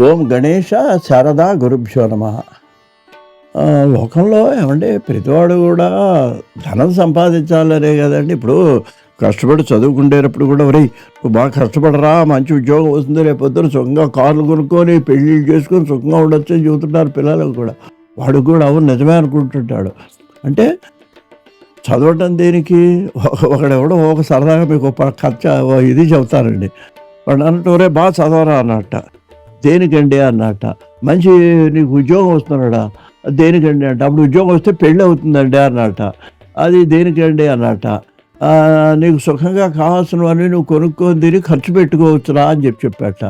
ఓం గణేష శారదా గురుభ్యో నమ. లోకంలో ఏమంటే ప్రతివాడు కూడా ధనం సంపాదించాలనే కదండి. ఇప్పుడు కష్టపడి చదువుకుండేటప్పుడు కూడా ఒరేయ్ నువ్వు బాగా కష్టపడరా మంచి ఉద్యోగం వస్తుంది రేపు పొద్దున సుఖంగా కార్లు కొనుక్కొని పెళ్ళిళ్ళు చేసుకొని సుఖంగా ఉండొచ్చు అని చెబుతుంటారు పిల్లలకు కూడా. వాడు కూడా అవును నిజమే అనుకుంటుంటాడు. అంటే చదవటం దేనికి? ఒక- ఒకడెవడో ఒక సరదాగా మీకు ఒక ఖర్చు ఇది చెబుతారండి. వాడు అన్నట్టు రే బాగా చదవరా అన్నట్ట. దేనికండి అన్నట మంచి నీకు ఉద్యోగం వస్తున్నాడా దేనికండి అంట. అప్పుడు ఉద్యోగం వస్తే పెళ్ళి అవుతుందండి అన్నట అది దేనికండి అన్నట నీకు సుఖంగా కావాల్సినవన్నీ నువ్వు కొనుక్కొని తిని ఖర్చు పెట్టుకోవచ్చురా అని చెప్పి చెప్పాట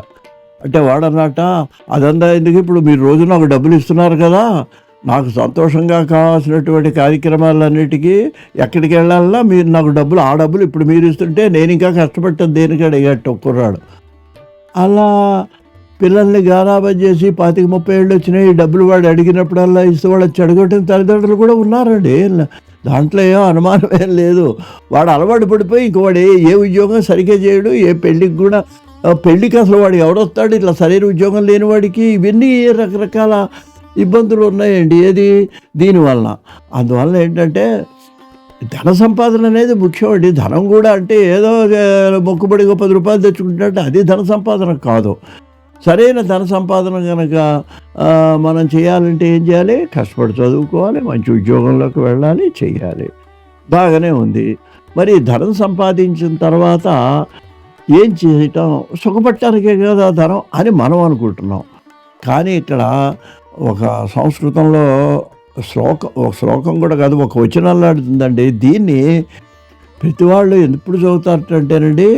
అంటే వాడన్నట అదంతా ఎందుకు? ఇప్పుడు మీరు రోజు నాకు డబ్బులు ఇస్తున్నారు కదా. నాకు సంతోషంగా కావాల్సినటువంటి కార్యక్రమాలన్నిటికీ ఎక్కడికి వెళ్ళాలన్నా మీరు నాకు డబ్బులు ఆ డబ్బులు ఇప్పుడు మీరు ఇస్తుంటే నేను ఇంకా కష్టపడ్డాను దేనికి? ఎగట్టు కుర్రాడు. అలా పిల్లల్ని గారాబం చేసి పాతిక ముప్పై ఏళ్ళు వచ్చినాయి డబ్బులు వాడు అడిగినప్పుడల్లా ఇస్తే వాళ్ళు చెడగొట్టిన తల్లిదండ్రులు కూడా ఉన్నారండి. దాంట్లో ఏం అనుమానం ఏం లేదు. వాడు అలవాటు పడిపోయి ఇంక వాడు ఏ ఉద్యోగం సరిగ్గా చేయడు ఏ పెళ్ళికి కూడా పెళ్ళికి అసలు వాడు ఎవడొస్తాడు? ఇట్లా సరైన ఉద్యోగం లేని వాడికి ఇవన్నీ రకరకాల ఇబ్బందులు ఉన్నాయండి? ఏది? దీనివల్ల అందువల్ల ఏంటంటే ధన సంపాదన అనేది ముఖ్యం అండి. ధనం కూడా అంటే ఏదో మొక్కుబడిగా పది రూపాయలు తెచ్చుకుంటున్నట్టు అది ధన సంపాదన కాదు. సరైన ధన సంపాదన కనుక మనం చేయాలంటే ఏం చేయాలి? కష్టపడి చదువుకోవాలి మంచి ఉద్యోగంలోకి వెళ్ళాలి చేయాలి. బాగానే ఉంది. మరి ధనం సంపాదించిన తర్వాత ఏం చేయటం? సుఖపట్టడానికే కదా ధనం అని మనం అనుకుంటున్నాం. కానీ ఇక్కడ ఒక సంస్కృతంలో శ్లోకం ఒక శ్లోకం కూడా కాదు ఒక వచనాలాడుతుందండి దీన్ని ప్రతి వాళ్ళు ఎప్పుడు చదువుతారంటేనండి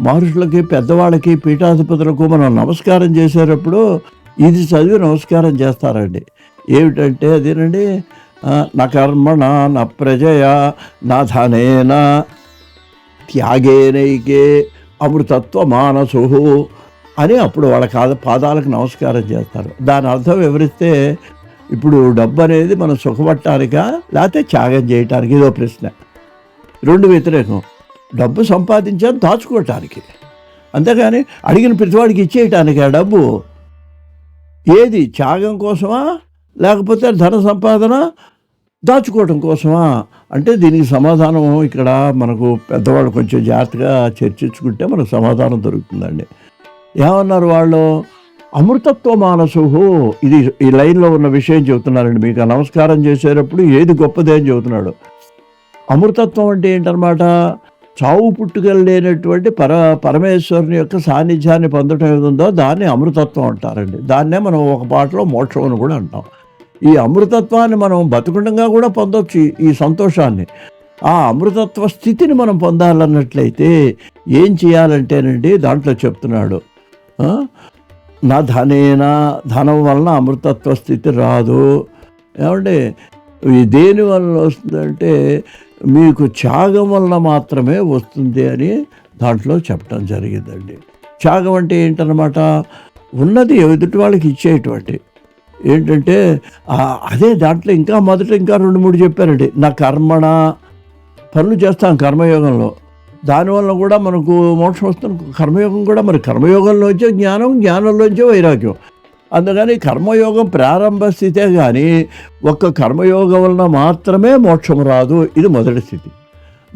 మహర్షులకి పెద్దవాళ్ళకి పీఠాధిపతులకు మనం నమస్కారం చేసేటప్పుడు ఇది చదివి నమస్కారం చేస్తారండి. ఏమిటంటే అదేనండి? నా కర్మణ నా ప్రజయ నా ధనేన త్యాగేనైకే అమృతత్వ మానసు అని అప్పుడు వాళ్ళ కాద పాదాలకు నమస్కారం చేస్తారు. దాని అర్థం వివరిస్తే ఇప్పుడు డబ్బు అనేది మనం సుఖపట్టానికా లేకపోతే త్యాగం చేయటానికి? ఇదో ప్రశ్న. రెండు వ్యతిరేకం. డబ్బు సంపాదించాను దాచుకోవటానికి. అంతేగాని అడిగిన ప్రతివాడికి ఇచ్చేయటానికి ఆ డబ్బు ఏది? త్యాగం కోసమా? లేకపోతే ధన సంపాదన దాచుకోవటం కోసమా? అంటే దీనికి సమాధానం ఇక్కడ మనకు పెద్దవాళ్ళు కొంచెం జాగ్రత్తగా చర్చించుకుంటే మనకు సమాధానం దొరుకుతుందండి. ఏమన్నారు వాళ్ళు? అమృతత్వ మానసు. ఇది ఈ లైన్లో ఉన్న విషయం చెబుతున్నారండి. మీకు నమస్కారం చేసేటప్పుడు ఏది గొప్పదే అని చెబుతున్నాడు. అమృతత్వం అంటే ఏంటనమాట చావు పుట్టుకలు లేనటువంటి పర పరమేశ్వరుని యొక్క సాన్నిధ్యాన్ని పొందటం ఏది ఉందో దాన్ని అమృతత్వం అంటారండి. దాన్నే మనం ఒక పాటలో మోక్షం అని కూడా అంటాం. ఈ అమృతత్వాన్ని మనం బతుకుండగా కూడా పొందొచ్చు ఈ- సంతోషాన్ని. ఆ అమృతత్వ స్థితిని మనం పొందాలన్నట్లయితే ఏం చేయాలంటేనండి దాంట్లో చెప్తున్నాడు. నా ధనేనా ధనం వలన అమృతత్వ స్థితి రాదు. ఏమంటే దేని వలన వస్తుందంటే మీకు త్యాగం వలన మాత్రమే వస్తుంది అని దాంట్లో చెప్పడం జరిగిందండి. త్యాగం అంటే ఏంటన్నమాట? ఉన్నది ఎదుటి వాళ్ళకి ఇచ్చేటువంటి. ఏంటంటే అదే దాంట్లో ఇంకా మొదట ఇంకా రెండు మూడు చెప్పారండి. నా కర్మణ పనులు చేస్తాం కర్మయోగంలో. దానివల్ల కూడా మనకు మోక్షం వస్తుంది. కర్మయోగం కూడా మరి కర్మయోగంలోంచే జ్ఞానం జ్ఞానంలోంచే వైరాగ్యం. అందుకని కర్మయోగం ప్రారంభ స్థితే కానీ ఒక్క కర్మయోగం వలన మాత్రమే మోక్షం రాదు. ఇది మొదటి స్థితి.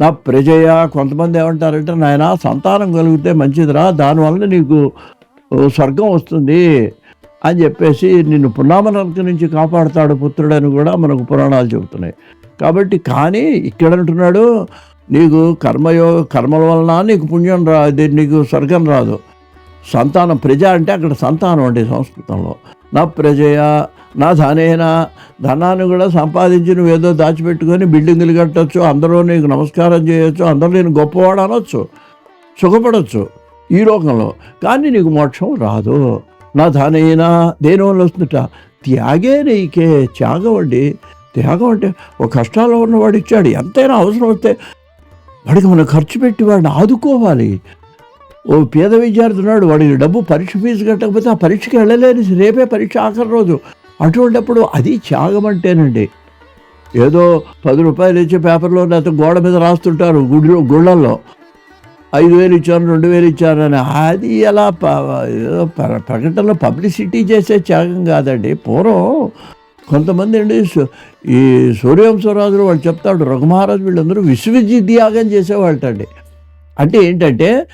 నా ప్రజయ కొంతమంది ఏమంటారంటే నాయన సంతానం కలిగితే మంచిదిరా దానివల్ల నీకు స్వర్గం వస్తుంది అని చెప్పేసి నిన్ను పున్నామనర్క నుంచి కాపాడుతాడు పుత్రుడని కూడా మనకు పురాణాలు చెబుతున్నాయి. కాబట్టి కానీ ఇక్కడ అంటున్నాడు నీకు కర్మయోగ కర్మల వలన నీకు పుణ్యం రా నీకు స్వర్గం రాదు. సంతానం ప్రజ అంటే అక్కడ సంతానం అండి సంస్కృతంలో. నా ప్రజయ నా ధనేనా ధనాన్ని కూడా సంపాదించి నువ్వు ఏదో దాచిపెట్టుకొని బిల్డింగులు కట్టొచ్చు అందరూ నీకు నమస్కారం చేయొచ్చు అందరూ నేను గొప్పవాడు అనొచ్చు సుఖపడవచ్చు ఈ లోకంలో. కానీ నీకు మోక్షం రాదు. నా ధనైనా దేని వల్ల వస్తుందట? త్యాగే నీకే త్యాగం అండి. త్యాగం అంటే ఒక కష్టాల్లో ఉన్నవాడు ఇచ్చాడు ఎంతైనా అవసరం వస్తే వాడికి మనం ఖర్చు పెట్టి వాడిని ఆదుకోవాలి. ఓ పేద విద్యార్థి ఉన్నాడు వాడికి డబ్బు పరీక్ష ఫీజు కట్టకపోతే ఆ పరీక్షకి వెళ్ళలేని రేపే పరీక్ష ఆఖరి రోజు. అటువంటిప్పుడు అది త్యాగం అంటేనండి ఏదో పది రూపాయలు ఇచ్చే పేపర్లో లేకపోతే గోడ మీద రాస్తుంటారు గుడిలో గుళ్ళల్లో. ఐదు వేలు ఇచ్చాను రెండు వేలు ఇచ్చాను అని. అది ఎలా ప- ఏదో ప్రకటనలో పబ్లిసిటీ చేసే త్యాగం కాదండి. పూర్వం కొంతమంది అండి ఈ సూర్యవంశరాజులు వాళ్ళు చెప్తాడు రఘుమహారాజు వీళ్ళందరూ విశ్వవిద్యాగం చేసేవాళ్ళండి అంటే ఏంటంటే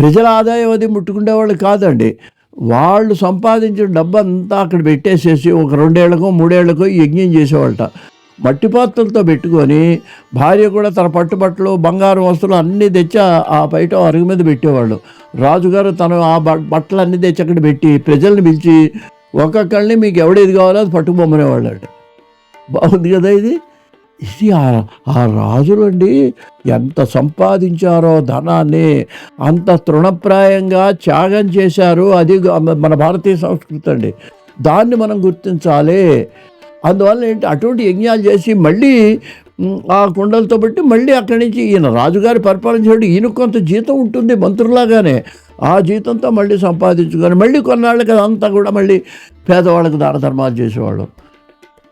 ప్రజల ఆదాయం అది ముట్టుకునేవాళ్ళు కాదండి. వాళ్ళు సంపాదించిన డబ్బు అంతా అక్కడ పెట్టేసేసి ఒక రెండేళ్ళకో మూడేళ్ళకో యజ్ఞం చేసేవాళ్ళట. మట్టి పాత్రలతో పెట్టుకొని భార్య కూడా తన పట్టుబట్టలు బంగారం వస్తువులు అన్నీ తెచ్చి ఆ- బయట అరుగు మీద పెట్టేవాళ్ళు. రాజుగారు తను ఆ బట్టలు అన్నీ తెచ్చి అక్కడ పెట్టి ప్రజల్ని పిలిచి ఒక్కొక్కళ్ళని మీకు ఎవడేది కావాలో అది పట్టుకుపోమనేవాళ్ళు అండి బాగుంది కదా ఇది? ఇది ఆ- ఆ రాజులండి ఎంత సంపాదించారో ధనాన్ని అంత తృణప్రాయంగా త్యాగం చేశారు. అది మన భారతీయ సంస్కృతి అండి. దాన్ని మనం గుర్తించాలి. అందువల్ల ఏంటి అటువంటి యజ్ఞాలు చేసి మళ్ళీ ఆ కుండలతో పెట్టి మళ్ళీ అక్కడి నుంచి ఈయన రాజుగారి పరిపాలన చేయడం. ఈయనకు కొంత జీతం ఉంటుంది మంత్రులాగానే ఆ జీతంతో మళ్ళీ సంపాదించుకొని మళ్ళీ కొన్నాళ్ళకి అదంతా కూడా మళ్ళీ పేదవాళ్ళకి దాన ధర్మాలు చేసేవాళ్ళు.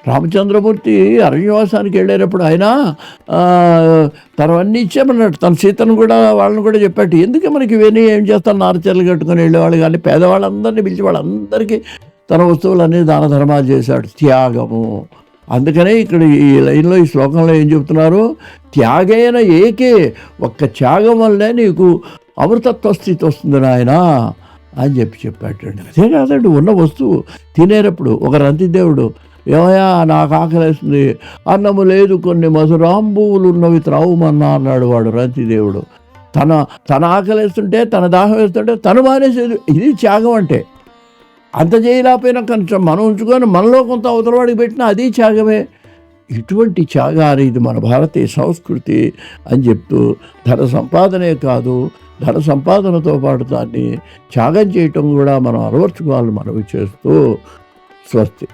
రామచంద్రమూర్తి అరణ్యవాసానికి వెళ్ళేటప్పుడు ఆయన తనవన్నీ ఇచ్చేమన్నాడు. తన సీతను కూడా వాళ్ళని కూడా చెప్పాడు. ఎందుకే మనకి ఇవన్నీ ఏం చేస్తాను? నారచర్లు కట్టుకొని వెళ్ళేవాళ్ళు కానీ పేదవాళ్ళందరినీ పిలిచి వాళ్ళందరికీ తన వస్తువులన్నీ దాన ధర్మాలు చేశాడు. త్యాగము. అందుకనే ఇక్కడ ఈ లైన్లో ఈ శ్లోకంలో ఏం చెప్తున్నారు త్యాగైన ఏకే ఒక్క త్యాగం వల్లే నీకు అమృతత్వ స్థితి వస్తుంది నాయన అని చెప్పి చెప్పాడండి. అదే కాదండి ఉన్న వస్తువు తినేటప్పుడు ఒక రంతిదేవుడు ఏమయ్యా నాకు ఆకలేస్తుంది. అన్నము లేదు కొన్ని మధురాంబువులు ఉన్నవి త్రావుమన్నా అన్నాడు వాడు రంతిదేవుడు తన తన ఆకలేస్తుంటే తన దాహం వేస్తుంటే తను మానేసేది. ఇది త్యాగం అంటే. అంత చేయలేకపోయినా కొంచెం మనం ఉంచుకొని మనలో కొంత అవతలవాడికి పెట్టినా అది త్యాగమే. ఇటువంటి త్యాగాలు ఇది మన భారతీయ సంస్కృతి అని చెప్తూ ధన సంపాదనే కాదు ధన సంపాదనతో పాటు దాన్ని త్యాగం చేయటం కూడా మనం అలవర్చుకోవాలని మనవి చేస్తూ స్వస్తి.